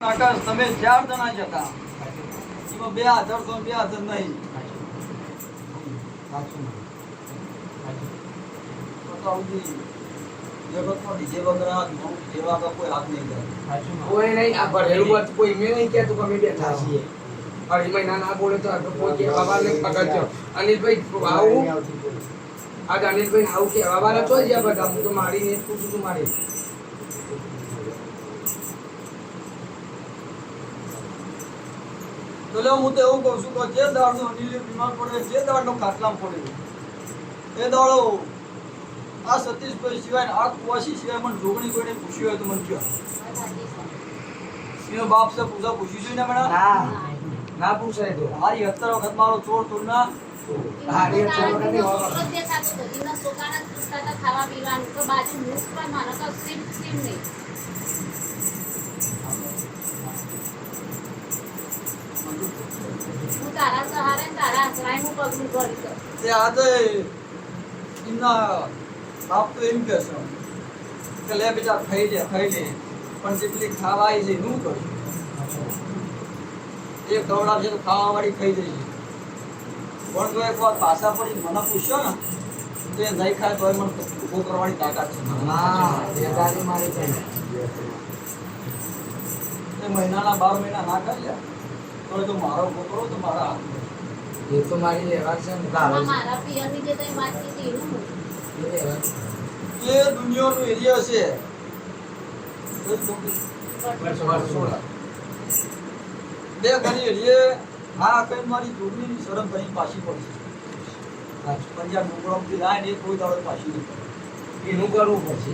આકાશ તમે ચાર જણા જ હતા. એમાં બે હાજર તો બે હાજર નહીં. જગતમાં ડીજે વગર જેવા કોઈ હાથ નહીં કરે કોઈ નહીં આ ભરેલું હોત કોઈ મેં નહીં કહેતું કે અમે બેઠા છીએ અઢી મહિના ના બોલે તો કોઈ કહેવા વાળા ને અનિલભાઈ આવું? આ અનિલભાઈ આવું કહેવા વાળા તો જ બધા. હું તો મારીને પૂછું છું મારી. તો લે હું તો એવું કહું છું કે જે દાડનો અનિલ બીમાર પડે જે દાડનો ખાટલામાં પડે એ દાડો આ સતીશભાઈ સિવાય આ કુવાસી સિવાય મને જોગણી કોઈને પૂછ્યું હોય તો મને કહો. એનો બાપ છે પૂછા પૂછ્યું છે ને મેડમ? ના. ના પૂછાય તો. મારી અત્તર વખત મારો ચોર પૂછતા હતા ખાવા પીવાનું. તો બાજુ મૂક પણ માનો તો સીમ સીમ નહીં. તારા સહારે તારા આશરાએ હું પગલું ભરી દઉં. તે આજે એમના બાપ તો એમ કહે છે કે લે બેટા ખાઈ લે ખાઈ લે. પણ જેટલી ખાવા આવી છે હું કરું? એ છે તો ખાવા વાળી ખાઈ જઈએ. પણ જો એક વાર પાછા પડી મને પૂછ્યો ને તો એ નહીં ખાય તો એ મને ઊભો કરવાની તાકાત છે. હા એ મારી છે. એ મહિનાના બાર મહિના ના ખાઈ તો તો મારો તો મારા એ તો મારી લેવા છે ને. મારા પિયરની જે તઈ વાત કીધી એનું હું. છે. એ એ દુનિયાનો એરિયા છે. બે ઘણી એરિયે આ કઈ મારી જોડણીની શરમ કરી પાછી પડશે પંજાબ ડુંગળામાંથી લાય ને એ કોઈ દાડો પાછી નહીં એનું કરવું પડશે.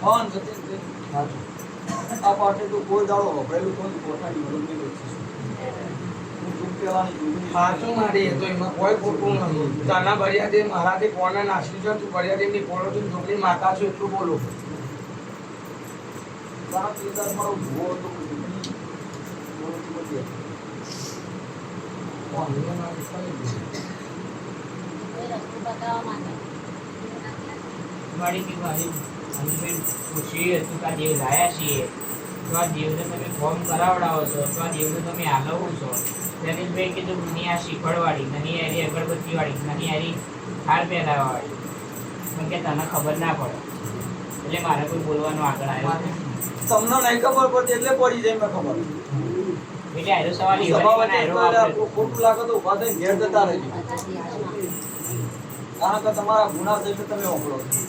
ફોન સતીશ સાચું. આ પાઠે તો કોઈ દાડો વપરાયેલું કોઈ પોતાની મદદ નહીં. કરી શકું. હું ચૂપ પેલાની જોડણી સાચું મારી એ તો એમાં કોઈ ખોટું નહીં તને બળિયા દે મારા દે કોને નાસ્યું છે તું બળિયા દે ની પોળો તું ઢોકળી માતા છું એટલું બોલું તારા કિરદાર મારો ભૂવો હતો કે આ દેવ લાયા છીએ. તો આ દેવને તમે ફોર્મ કરાવડાવો છો તો આ દેવને તમે હાલવો છો. દલીલભાઈ કીધું નહીં આ શીખવાડવાળી નાની હારી અગરબત્તીવાળી નાની હારી હાર પહેરાવાવાળી પણ કે તને ખબર ના પડે. એટલે મારે કોઈ બોલવાનું આગળ આવ્યો તમને નહીં ખબર પડતી એટલે પડી જાય મેં ખબર. એટલે આયરો સવાલ એવો. ખોટું લાગે તો ઊભા થઈને ઘેર જતા રહેજો. કારણ કે તમારા ગુના છે એટલે તમે ઓગળો છો.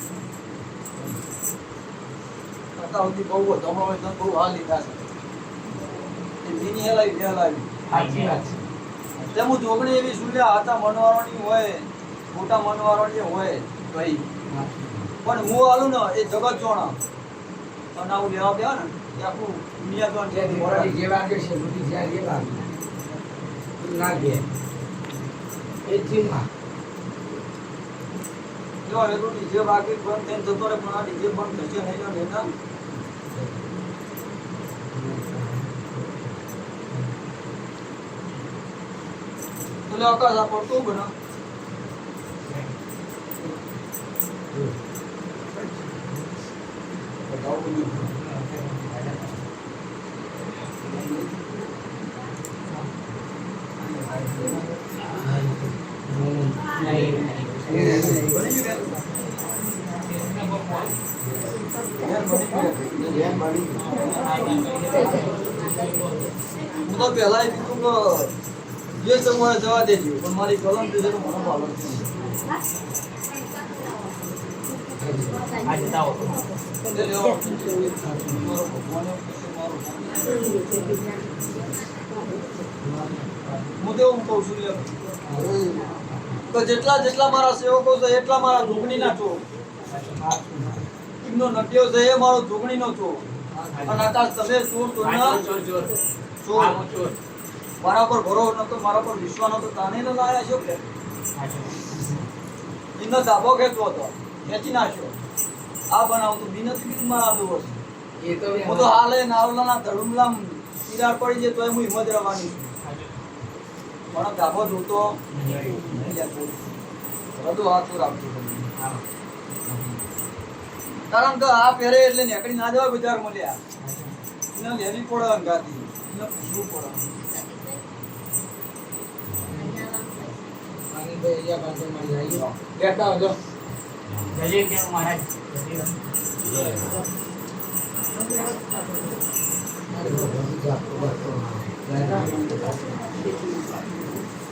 કરતા સુધી બહુ હતો હમણાં તમે બહુ હાલ લીધા છે એ બીની હેલાવી બે હેલાવી સાચી વાત છે. તેમ હું જોગણી એવી સુલ્યા હતા મનવારોની હોય મોટા મનવારોની હોય ભાઈ. પણ હું હાલું ને એ જગત જોણા. અને આવું લેવા ને એ આખું દુનિયા જે દીકરી જે વાગે છે બધી જ્યાં એ વાગે. ના એ જીવમાં જો એટલું ડીજે વાગી બંધ થઈને જતો રહે પણ આ ડીજે બંધ થશે નહીં ને એના તો લે આકાશ આ પડતું બના નહીં, નહીં. હું તો પહેલા એ કીધું કે જે સમયે જવા દેજો, પણ મારી કલમ છે હો. તો હું કહું છું તો જેટલા જેટલા મારા સેવકો છે એટલા મારા જોગણીના છો. એમનો નટ્યો છે એ મારો જોગણીનો છો. અને આકાશ તમે ચોર તો ચોર. મારા પર ભરો નતો મારા પર વિશ્વાસ નતો તાને ન લાયા છો કે? આ દાબો ખેંચવો હતો. ખેંચી નાખ્યો. આ બનાવ તો બિનતી બી મારા દોષ એ તો હું તો હાલે નાવલાના ધડુમલામ તિરાડ પડી જાય તો હું હિંમત રહેવાની છું. પણ દાબો જોતો રાખજો કારણ કે આ પહેરે એટલે નેકડી ના જવા બજાર મળ્યા એને લેવી પડે અંગાથી. એને પૂછવું પડે. મહારાજ.